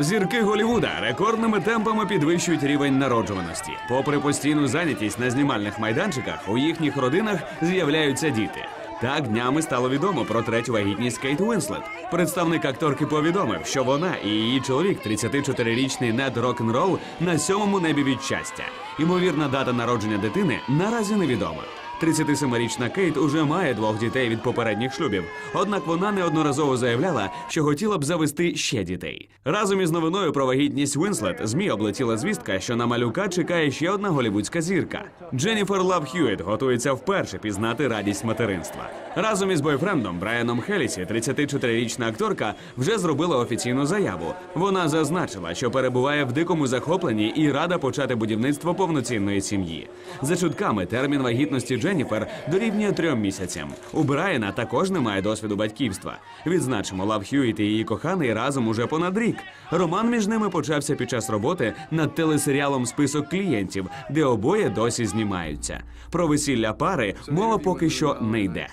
Зірки Голівуда рекордними темпами підвищують рівень народжуваності. Попри постійну зайнятість на знімальних майданчиках, у їхніх родинах з'являються діти. Так днями стало відомо про третю вагітність Кейт Уінслет. Представник акторки повідомив, що вона і її чоловік, 34-річний Нед Рок-н-рол, на сьомому небі від щастя. Ймовірна дата народження дитини наразі невідома. 37-річна Кейт уже має двох дітей від попередніх шлюбів. Однак вона неодноразово заявляла, що хотіла б завести ще дітей. Разом із новиною про вагітність Вінслет змі облетіла звістка, що на малюка чекає ще одна голівудська зірка. Дженніфер Лав Хьюітт готується вперше пізнати радість материнства. Разом із бойфрендом Брайаном Хелісі, 34-річна акторка, вже зробила офіційну заяву. Вона зазначила, що перебуває в дикому захопленні і рада почати будівництво повноцінної сім'ї. За чутками, термін вагітності Дженніфер дорівнює трьом місяцям. У Брайана також немає досвіду батьківства. Відзначимо, Лав Хьюіт і її коханий разом уже понад рік. Роман між ними почався під час роботи над телесеріалом Список клієнтів, де обоє досі знімаються. Про весілля пари мова поки що не йде.